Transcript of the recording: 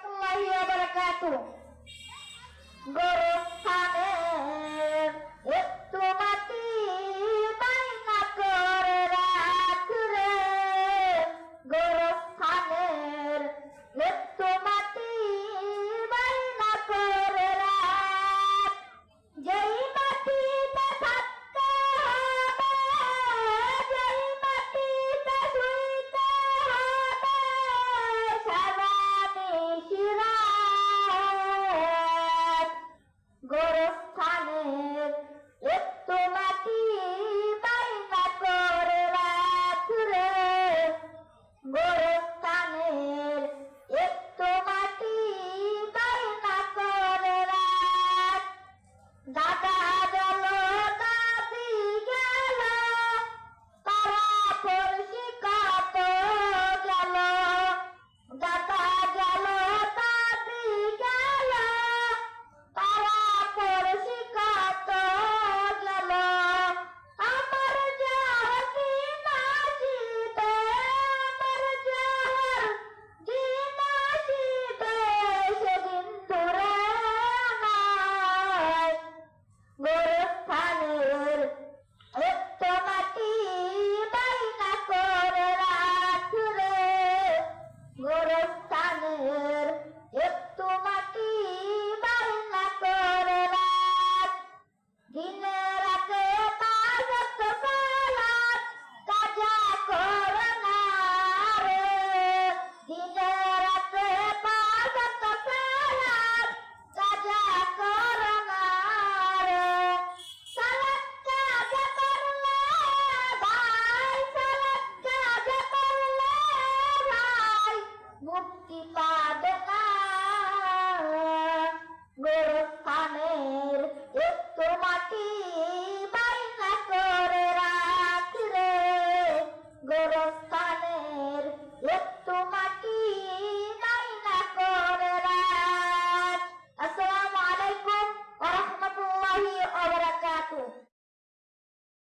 warahmatullahi wabarakatuh. Guru Por Mukti पादका